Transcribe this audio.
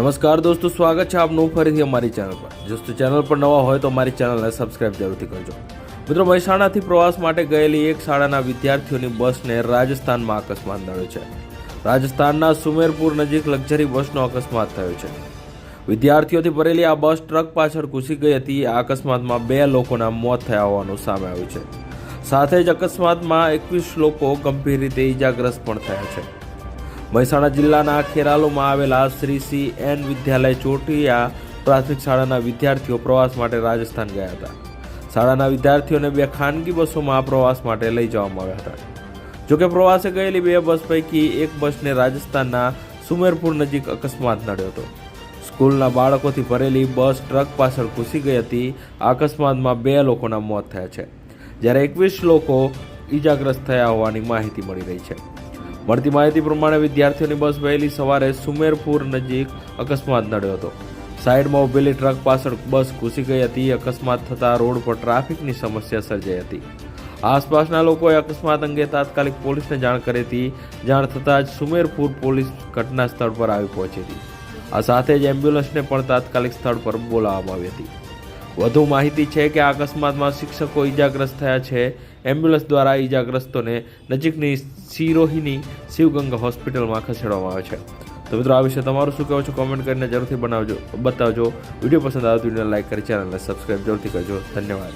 નમસ્કાર દોસ્તો, સ્વાગત છે આપનું ફરીથી અમારી ચેનલ પર. દોસ્તો ચેનલ પર નવા હોય તો અમારી ચેનલને સબસ્ક્રાઇબ જરૂરથી કરજો. મિત્રો મહેસાણાથી પ્રવાસ માટે ગયેલી એક શાળાના વિદ્યાર્થીઓની બસને રાજસ્થાનમાં અકસ્માત નડ્યો છે. રાજસ્થાનના સુમેરપુર નજીક લક્ઝરી બસનો અકસ્માત થયો છે. વિદ્યાર્થીઓથી ભરેલી આ બસ ટ્રક પાછળ ઘૂસી ગઈ હતી. આ અકસ્માતમાં બે લોકોના મોત થયા હોવાનું સામે આવ્યું છે. સાથે જ અકસ્માતમાં એકવીસ લોકો ગંભીર રીતે ઈજાગ્રસ્ત પણ થયા છે. મહેસાણા જિલ્લાના ખેરાલુમાં આવેલા શ્રી સી એન વિદ્યાલય ચોટિયા પ્રાથમિક શાળાના વિદ્યાર્થીઓ પ્રવાસ માટે રાજસ્થાન ગયા હતા. શાળાના વિદ્યાર્થીઓને બે ખાનગી બસોમાં પ્રવાસ માટે લઈ જવામાં આવ્યા હતા. જોકે પ્રવાસે ગયેલી બે બસ પૈકી એક બસને રાજસ્થાનના સુમેરપુર નજીક અકસ્માત નડ્યો હતો. સ્કૂલના બાળકોથી ભરેલી બસ ટ્રક પાછળ ઘૂસી ગઈ હતી. આ અકસ્માતમાં બે લોકોના મોત થયા છે. જ્યારે એકવીસ લોકો ઈજાગ્રસ્ત થયા હોવાની માહિતી મળી રહી છે. મળતી માહિતી પ્રમાણે વિદ્યાર્થીઓની બસ વહેલી સવારે સુમેરપુર નજીક અકસ્માત નડ્યો હતો. સાઈડમાં ઉભેલી ટ્રક પાછળ બસ ઘૂસી ગઈ હતી. અકસ્માત થતાં રોડ પર ટ્રાફિકની સમસ્યા સર્જાઈ હતી. આસપાસના લોકોએ અકસ્માત અંગે તાત્કાલિક પોલીસને જાણ કરી હતી. જાણ થતાં જ સુમેરપુર પોલીસ ઘટના સ્થળ પર આવી પહોંચી હતી. આ સાથે જ એમ્બ્યુલન્સને પણ તાત્કાલિક સ્થળ પર બોલાવવામાં આવી હતી. વધુ માહિતી છે કે આ અકસ્માતમાં શિક્ષકો ઈજાગ્રસ્ત થયા છે. એમ્બ્યુલન્સ દ્વારા ઈજાગ્રસ્તોને નજીકની સિરોહીની શિવગંગા હોસ્પિટલમાં ખસેડવામાં આવે છે. તો મિત્રો, આ વિશે તમારું શું કહેવું છે? કોમેન્ટ કરીને જરૂરથી બનાવજો, બતાવજો. વીડિયો પસંદ આવે તો વિડીયોને લાઇક કરી, ચેનલને સબસ્ક્રાઈબ જરૂરથી કરજો. ધન્યવાદ.